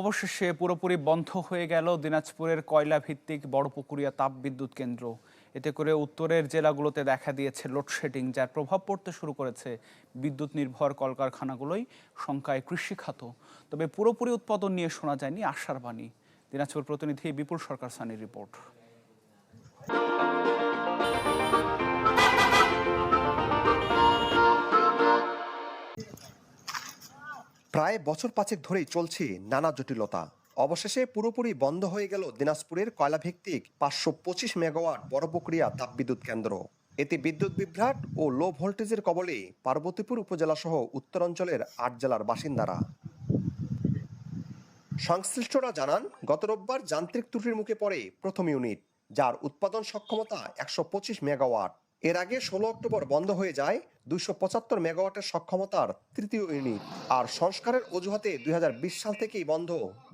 অবশেষে পুরোপুরি বন্ধ হয়ে গেল দিনাজপুরের কয়লা ভিত্তিক বড়পুকুরিয়া তাপবিদ্যুৎ কেন্দ্র। এতে করে উত্তরের জেলাগুলোতে দেখা দিয়েছে লোডশেডিং, যার প্রভাব পড়তে শুরু করেছে বিদ্যুৎ নির্ভর কলকারখানাগুলোই সংখ্যায় কৃষিখাত। তবে পুরোপুরি উৎপাদন নিয়ে শোনা যায়নি আশার বাণী। দিনাজপুর প্রতিনিধি বিপুল সরকার সানির রিপোর্ট। প্রায় বছর পাঁচেক ধরেই চলছে নানা জটিলতা। অবশেষে পুরোপুরি বন্ধ হয়ে গেল দিনাজপুরের কয়লাভিত্তিক পাঁচশো পঁচিশ মেগাওয়াট বড় প্রক্রিয়া তাপবিদ্যুৎ কেন্দ্র। এতে বিদ্যুৎ বিভ্রাট ও লো ভোল্টেজের কবলে পার্বতীপুর উপজেলা সহ উত্তরাঞ্চলের আট জেলার বাসিন্দারা। সংশ্লিষ্টরা জানান, গত রোববার যান্ত্রিক ত্রুটির মুখে পড়ে প্রথম ইউনিট, যার উৎপাদন সক্ষমতা একশো পঁচিশ মেগাওয়াট। এর আগে ষোলো অক্টোবর বন্ধ হয়ে যায় দুইশো পঁচাত্তর মেগাওয়াটের সক্ষমতার তৃতীয় ইউনিট। আর সংস্কারের অজুহাতে দুই হাজার বিশ সাল থেকেই বন্ধ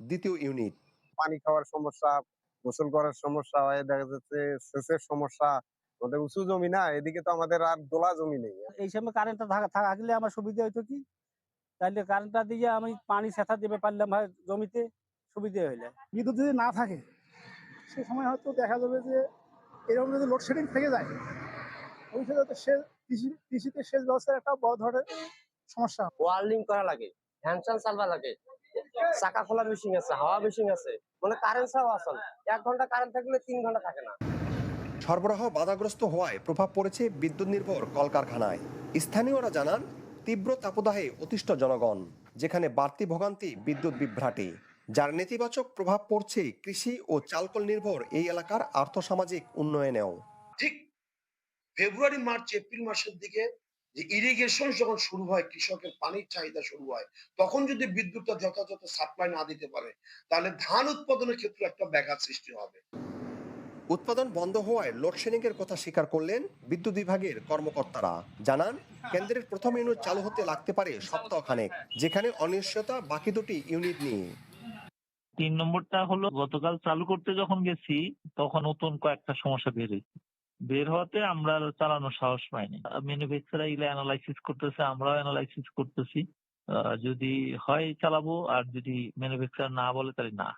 দ্বিতীয় ইউনিট। পানি খাওয়ার সমস্যা গোসল করার সমস্যা হয় দেখা যাচ্ছে সেচের সমস্যা আমাদের উঁচু জমি না এদিকে তো আমাদের আর দোলা জমি নেই। এই সময় কারেন্টটা থাকা থাকলে আমার সুবিধা হইতো কি? তাহলে কারেন্টটা দিয়ে আমি পানি সেথা দিতে পারলাম হয় জমিতে সুবিধা হইলে। বিদ্যুৎ যদি না থাকে সে সময় হয়তো দেখা যাবে যে এরকম যদি লোডশেডিং থেকে যায় ভবিষ্যতে কৃষিতে সেচ ব্যবস্থার একটা বড় ধরনের সমস্যা। ওয়ার্লিং করা লাগে হ্যান্ডসান চালবা লাগে। চাকা খোলা মেশিন আছে হাওয়া মেশিন আছে মানে কারেন্ট ছাড়াও আসল। এক ঘণ্টা কারেন্ট থাকলে তিন ঘণ্টা থাকে না। সরবরাহ বাধাগ্রস্ত হওয়ায় প্রভাব পড়েছে বিদ্যুৎ নির্ভর কলকারখানায়। স্থানীয়রা জানান তীব্র তাপদাহে অতিষ্ঠ জনগণ যেখানে বাড়তি ভোগান্তি বিদ্যুৎ বিভ্রাটে। যার নেতিবাচক প্রভাব পড়ছে কৃষি ও চালকল নির্ভর এই এলাকার আর্থসামাজিক উন্নয়নেও। ঠিক ফেব্রুয়ারি মার্চ এপ্রিল মাসের দিকে যে ইরিগেশন যখন শুরু হয় কৃষকের পানির চাহিদা শুরু হয় তখন যদি বিদ্যুৎটা যথাযথ সাপ্লাই না দিতে পারে তাহলে ধান উৎপাদনের ক্ষেত্রে একটা ব্যাঘাত সৃষ্টি হবে। উৎপাদন বন্ধ হওয়ায় লোডশেডিং এর কথা স্বীকার করলেন বিদ্যুৎ বিভাগের কর্মকর্তারা। জানান কেন্দ্রের প্রথম ইউনিট চালু হতে লাগতে পারে সপ্তাহখানেক যেখানে অনিশ্চয়তা বাকি দুটি ইউনিট নিয়ে। তিন নম্বরটা হলো গতকাল চালু করতে যখন গেছি তখন নতুন কয়েকটা সমস্যা বের হয়েছে। বের হওয়াতে আমরা চালানোর সাহস পাইনি। ম্যানুফ্যাকচারার এগুলো অ্যানালাইসিস করতেছে, আমরাও অ্যানালাইসিস করতেছি। যদি হয় চালাবো, আর যদি ম্যানুফ্যাকচার না বলে তাহলে না।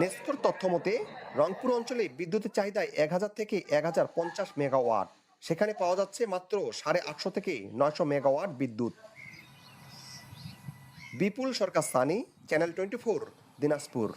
নেস্কোর তথ্য মতে, রংপুর অঞ্চলে বিদ্যুতের চাহিদায় এক হাজার থেকে এক হাজার পঞ্চাশ মেগাওয়াট। সেখানে পাওয়া যাচ্ছে মাত্র সাড়ে আটশো থেকে নয়শো মেগাওয়াট বিদ্যুৎ। Bipul Sarkar Sunny channel twenty four, Dinajpur.